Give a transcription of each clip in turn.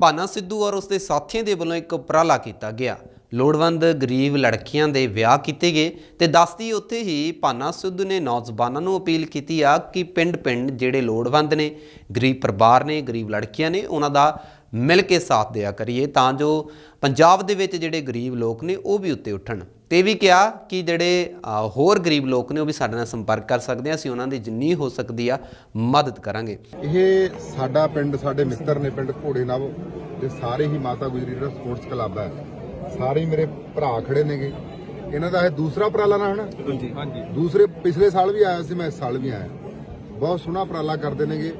ਭਾਨਾ ਸਿੱਧੂ ਔਰ ਉਸਦੇ ਸਾਥੀਆਂ ਦੇ ਵੱਲੋਂ ਇੱਕ ਉਪਰਾਲਾ ਕੀਤਾ ਗਿਆ। ਲੋੜਵੰਦ ਗਰੀਬ ਲੜਕੀਆਂ ਦੇ ਵਿਆਹ ਕੀਤੇ ਗਏ ਤੇ ਦੱਸਦੀ ਉੱਥੇ ਹੀ ਭਾਨਾ ਸਿੱਧੂ ਨੇ ਨੌਜਵਾਨਾਂ ਨੂੰ ਅਪੀਲ ਕੀਤੀ ਆ ਕਿ ਪਿੰਡ-ਪਿੰਡ ਜਿਹੜੇ ਲੋੜਵੰਦ ਨੇ, ਗਰੀਬ ਪਰਿਵਾਰ ਨੇ, ਗਰੀਬ ਲੜਕੀਆਂ ਨੇ, ਉਹਨਾਂ ਦਾ ਮਿਲ ਕੇ ਸਾਥ ਦਿਆ ਕਰੀਏ ਤਾਂ ਜੋ ਪੰਜਾਬ ਦੇ ਵਿੱਚ ਜਿਹੜੇ ਗਰੀਬ ਲੋਕ ਨੇ ਉਹ ਵੀ ਉੱਤੇ ਉੱਠਣ। ਤੇ ਇਹ ਵੀ ਕਿਹਾ ਕਿ ਜਿਹੜੇ ਹੋਰ ਗਰੀਬ ਲੋਕ ਨੇ ਉਹ ਵੀ ਸਾਡੇ ਨਾਲ ਸੰਪਰਕ ਕਰ ਸਕਦੇ ਆ। ਅਸੀਂ ਉਹਨਾਂ ਦੀ ਜਿੰਨੀ ਹੋ ਸਕਦੀ ਆ ਮਦਦ ਕਰਾਂਗੇ। ਇਹ ਸਾਡਾ ਪਿੰਡ ਸਾਡੇ ਮਿੱਤਰ ਨੇ ਪਿੰਡ ਘੋੜੇ ਨਵ ਤੇ ਸਾਰੇ ਹੀ ਮਾਤਾ ਗੁਜਰੀ ਜਿਹੜਾ ਸਪੋਰਟਸ ਕਲੱਬ ਹੈ। ਸਾਰੇ ਹੀ ਮੇਰੇ ਭਰਾ ਖੜੇ ਨੇਗੇ। ਇਹਨਾਂ ਦਾ ਇਹ ਦੂਸਰਾ ਉਪਰਾਲਾ ਨਾ ਹਨਾ? ਹਾਂਜੀ ਹਾਂਜੀ। ਦੂਸਰੇ ਪਿਛਲੇ ਸਾਲ ਵੀ ਆਇਆ ਸੀ ਮੈਂ ਇਸ ਸਾਲ ਵੀ ਆਇਆ। ਬਹੁਤ ਸੋਹਣਾ ਉਪਰਾਲਾ ਕਰਦੇ ਨੇਗੇ।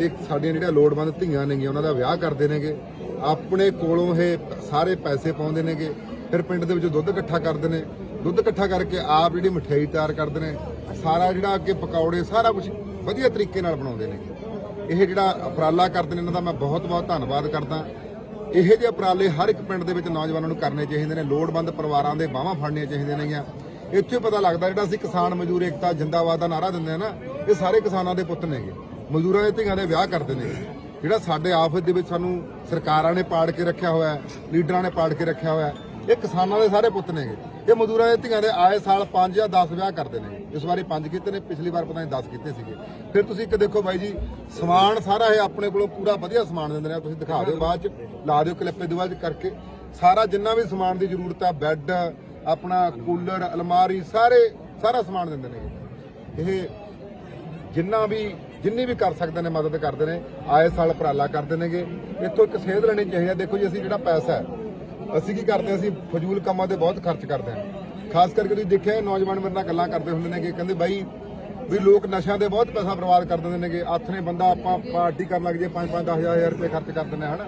ਇੱਕ ਸਾਡੀਆਂ ਜਿਹੜੀਆਂ ਲੋੜਵੰਦ ਧੀਆਂ ਨੇਗੀਆਂ, ਉਹਨਾਂ ਦਾ ਵਿਆਹ ਕਰਦੇ ਨੇਗੇ। ਆਪਣੇ ਕੋਲੋਂ ਇਹ ਸਾਰੇ ਪੈਸੇ ਪਾਉਂਦੇ ਨੇਗੇ। ਫਿਰ ਪਿੰਡ ਦੇ ਵਿੱਚ ਦੁੱਧ ਇਕੱਠਾ ਕਰਦੇ ਨੇ। ਦੁੱਧ ਇਕੱਠਾ ਕਰਕੇ ਆਪ ਜਿਹੜੀ ਮਠਿਆਈ ਤਿਆਰ ਕਰਦੇ ਨੇ। ਸਾਰਾ ਜਿਹੜਾ ਅੱਗੇ ਪਕੌੜੇ, ਸਾਰਾ ਕੁਝ ਵਧੀਆ ਤਰੀਕੇ ਨਾਲ ਬਣਾਉਂਦੇ ਨੇ ਇਹ ਜਿਹੜਾ ਉਪਰਾਲਾ ਕਰਦੇ ਨੇ, ਇਹਨਾਂ ਦਾ ਮੈਂ ਬਹੁਤ ਬਹੁਤ ਧੰਨਵਾਦ ਕਰਦਾ। ਇਹੋ ਜਿਹੇ ਉਪਰਾਲੇ ਹਰ ਇੱਕ ਪਿੰਡ ਦੇ ਵਿੱਚ ਨੌਜਵਾਨਾਂ ਨੂੰ ਕਰਨੇ ਚਾਹੀਦੇ ਨੇ। ਲੋੜਵੰਦ ਪਰਿਵਾਰਾਂ ਦੇ ਬਾਹਾਂ ਫੜਨੀਆਂ ਚਾਹੀਦੀਆਂ ਨੇਗੀਆਂ। ਇੱਥੇ ਪਤਾ ਲੱਗਦਾ, ਜਿਹੜਾ ਅਸੀਂ ਕਿਸਾਨ ਮਜ਼ਦੂਰ ਏਕਤਾ, ਜਿੰਦਾਬਾਦ ਦਾ ਨਾਰਾ ਦਿੰਦੇ ਆ ਨਾ, ਇਹ ਸਾਰੇ ਕਿਸਾਨਾਂ ਦੇ ਪੁੱਤ ਨੇਗੇ। ਮਜ਼ਦੂਰਾਂ ਦੇ ਧੀਆਂ ਦੇ ਵਿਆਹ ਕਰਦੇ ਨੇ। ਜਿਹੜਾ ਸਾਡੇ ਆਫਤ ਦੇ ਵਿੱਚ ਸਾਨੂੰ ਸਰਕਾਰਾਂ ਨੇ ਪਾੜ ਕੇ ਰੱਖਿਆ ਹੋਇਆ ਹੈ, ਲੀਡਰਾਂ ਨੇ ਪਾੜ ਕੇ ਰੱਖਿਆ ਹੋਇਆ ਹੈ, ਇਹ ਕਿਸਾਨਾਂ ਦੇ ਸਾਰੇ ਪੁੱਤ ਨੇਗੇ। ਇਹ ਮਜ਼ਦੂਰਾਂ ਦੇ ਧੀਆਂ ਦੇ ਆਏ ਸਾਲ 5 ਜਾਂ 10 ਵਿਆਹ ਕਰਦੇ ਨੇ। ਇਸ ਵਾਰੀ 5 ਕੀਤੇ ਨੇ, ਪਿਛਲੀ ਵਾਰ ਪਤਾ ਨਹੀਂ 10 ਕੀਤੇ ਸੀਗੇ। ਫਿਰ ਤੁਸੀਂ ਇੱਕ ਦੇਖੋ ਬਾਈ ਜੀ, ਸਮਾਨ ਸਾਰਾ ਇਹ ਆਪਣੇ ਕੋਲੋਂ ਪੂਰਾ ਵਧੀਆ ਸਮਾਨ ਦਿੰਦੇ ਨੇ। ਤੁਸੀਂ ਦਿਖਾ ਦਿਓ, ਬਾਅਦ ਚ ਲਾ ਦਿਓ ਕਲਿੱਪੇ ਦੀ ਬਾਅਦ ਚ ਕਰਕੇ। ਸਾਰਾ ਜਿੰਨਾ ਵੀ ਸਮਾਨ ਦੀ ਜ਼ਰੂਰਤ ਆ, ਬੈੱਡ, ਆਪਣਾ ਕੂਲਰ, ਅਲਮਾਰੀ, ਸਾਰੇ, ਸਾਰਾ ਸਮਾਨ ਦਿੰਦੇ ਨੇ। ਇਹ ਜਿੰਨਾ ਵੀ ਜਿੰਨੀ ਵੀ ਕਰ ਸਕਦੇ ਨੇ, ਮਦਦ ਕਰਦੇ ਨੇ, ਆਏ ਸਾਲ ਉਪਰਾਲਾ ਕਰਦੇ ਨੇਗੇ। ਇੱਥੋਂ ਇੱਕ ਸੇਧ ਲੈਣੀ ਚਾਹੀਦੀ ਹੈ। ਦੇਖੋ ਜੀ, ਅਸੀਂ ਜਿਹੜਾ ਪੈਸਾ ਹੈ, ਅਸੀਂ ਕੀ ਕਰਦੇ ਹਾਂ? ਅਸੀਂ ਫਜ਼ੂਲ ਕੰਮਾਂ ਤੇ ਬਹੁਤ ਖਰਚ ਕਰਦੇ ਹਾਂ। ਖਾਸ ਕਰਕੇ ਤੁਸੀਂ ਦੇਖਿਆ ਨੌਜਵਾਨ ਮੇਰੇ ਨਾਲ ਗੱਲਾਂ ਕਰਦੇ ਹੁੰਦੇ ਨੇ ਕਿ ਕਹਿੰਦੇ, ਬਾਈ, ਵੀ ਲੋਕ ਨਸ਼ਿਆਂ ਤੇ ਬਹੁਤ ਪੈਸਾ ਬਰਬਾਦ ਕਰ ਦਿੰਦੇ ਨੇਗੇ। ਹੱਥ ਨੇ ਬੰਦਾ ਆਪਾਂ ਪਾਰਟੀ ਕਰਨ ਲੱਗ ਜੇ 5-5 10000 ਰੁਪਏ ਖਰਚ ਕਰ ਦਿੰਦੇ ਹਾਂ, ਹਨਾ?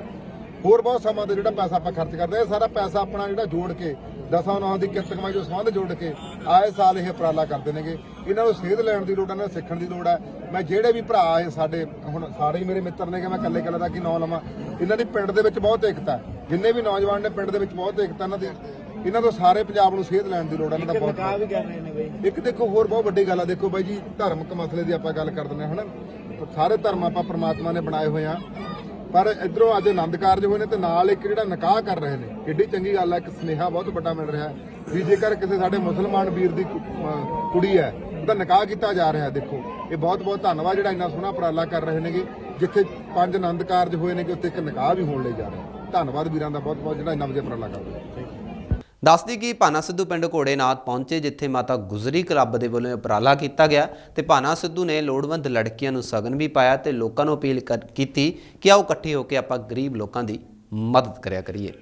ਹੋਰ ਬਹੁਤ ਸਮਾਂ ਤੇ ਜਿਹੜਾ ਪੈਸਾ ਆਪਾਂ ਖਰਚ ਕਰਦੇ ਇਹ ਸਾਰਾ ਪੈਸਾ ਆਪਣਾ ਜਿਹੜਾ ਜੋੜ ਕੇ ਦਸਾਂ ਨੌਂ ਦੀ ਕਿਰਤ ਕਮਾਈ ਜੋ ਸੰਬੰਧ ਜੋੜ ਕੇ ਆਏ ਸਾਲ ਇਹ ਉਪਰਾਲਾ ਕਰਦੇ ਨੇਗੇ। ਇਹਨਾਂ ਨੂੰ ਸੇਧ ਲੈਣ ਦੀ ਲੋੜ ਹੈ ਇਹਨਾਂ ਨੂੰ ਸਿੱਖਣ ਦੀ ਲੋੜ ਹੈ। ਮੈਂ ਜਿਹੜੇ ਵੀ ਭਰਾ ਇਹ ਸਾਡੇ ਹੁਣ ਸਾਰੇ ਹੀ ਮੇਰੇ ਮਿੱਤਰ ਨੇਗੇ ਮੈਂ ਇਕੱਲੇ ਇਕੱਲੇ ਦਾ ਕੀ ਨਾਂ ਲਵਾਂ? ਇਹਨਾਂ ਦੀ ਪਿੰਡ ਦੇ ਵਿੱਚ ਬਹੁਤ ਏਕਤਾ ਜਿੰਨੇ ਵੀ ਨੌਜਵਾਨ ਨੇ ਪਿੰਡ ਦੇ ਵਿੱਚ ਬਹੁਤ ਏਕਤਾ ਇਹਨਾਂ ਦੀ। ਇਹਨਾਂ ਤੋਂ ਸਾਰੇ ਪੰਜਾਬ ਨੂੰ ਸੇਧ ਲੈਣ ਦੀ ਲੋੜ ਹੈ ਇਹਨਾਂ ਦਾ ਬਹੁਤ ਵੀ ਕਰ ਰਹੇ ਨੇ ਬਈ। ਇੱਕ ਦੇਖੋ ਹੋਰ ਬਹੁਤ ਵੱਡੀ ਗੱਲ ਆ। ਦੇਖੋ ਬਾਈ ਜੀ ਧਾਰਮਿਕ ਮਸਲੇ ਦੀ ਆਪਾਂ ਗੱਲ ਕਰ ਦਿੰਦੇ ਹਾਂ ਹਨਾ? ਸਾਰੇ ਧਰਮ ਆਪਾਂ ਪ੍ਰਮਾਤਮਾ ਨੇ ਬਣਾਏ ਹੋਏ ਆ। ਪਰ ਇਧਰੋਂ ਅੱਜ ਆਨੰਦ ਕਾਰਜ ਹੋਏ ਨੇ ਤੇ ਨਾਲ ਇੱਕ ਜਿਹੜਾ ਨਿਕਾਹ ਕਰ ਰਹੇ ਨੇ, ਕਿੱਡੀ ਚੰਗੀ ਗੱਲ ਹੈ ਇੱਕ ਸਨੇਹਾ ਬਹੁਤ ਵੱਡਾ ਮਿਲ ਰਿਹਾ ਵੀ ਜੇਕਰ ਕਿਸੇ ਸਾਡੇ ਮੁਸਲਮਾਨ ਵੀਰ ਦੀ ਕੁੜੀ ਹੈ, ਉਹਦਾ ਨਿਕਾਹ ਕੀਤਾ ਜਾ ਰਿਹਾ ਦੇਖੋ। ਇਹ ਬਹੁਤ ਬਹੁਤ ਧੰਨਵਾਦ ਜਿਹੜਾ ਇੰਨਾ ਸੋਹਣਾ ਉਪਰਾਲਾ ਕਰ ਰਹੇ ਨੇਗੇ, ਜਿੱਥੇ ਪੰਜ ਆਨੰਦ ਕਾਰਜ ਹੋਏ ਨੇ ਕਿ ਉੱਥੇ ਇੱਕ ਨਿਕਾਹ ਵੀ ਹੋਣ ਲਈ ਜਾ ਰਿਹਾ ਧੰਨਵਾਦ ਵੀਰਾਂ ਦਾ, ਬਹੁਤ ਬਹੁਤ ਜਿਹੜਾ ਇੰਨਾ ਵਧੀਆ ਉਪਰਾਲਾ ਕਰਦੇ ਦੱਸਦੀ ਕਿ ਭਾਨਾ ਸਿੱਧੂ ਪਿੰਡ ਘੋੜੇਨਾਥ ਪਹੁੰਚੇ, ਜਿੱਥੇ ਮਾਤਾ ਗੁਜਰੀ ਕਲੱਬ ਦੇ ਵੱਲੋਂ ਉਪਰਾਲਾ ਕੀਤਾ ਗਿਆ ਤੇ ਭਾਨਾ ਸਿੱਧੂ ਨੇ ਲੋੜਵੰਦ ਲੜਕੀਆਂ ਨੂੰ ਸਗਨ ਵੀ ਪਾਇਆ ਤੇ ਲੋਕਾਂ ਨੂੰ ਅਪੀਲ ਕਰ- ਕੀਤੀ ਕਿ ਆਓ ਇਕੱਠੇ ਹੋ ਕੇ ਆਪਾਂ ਗਰੀਬ ਲੋਕਾਂ ਦੀ ਮਦਦ ਕਰਿਆ ਕਰੀਏ।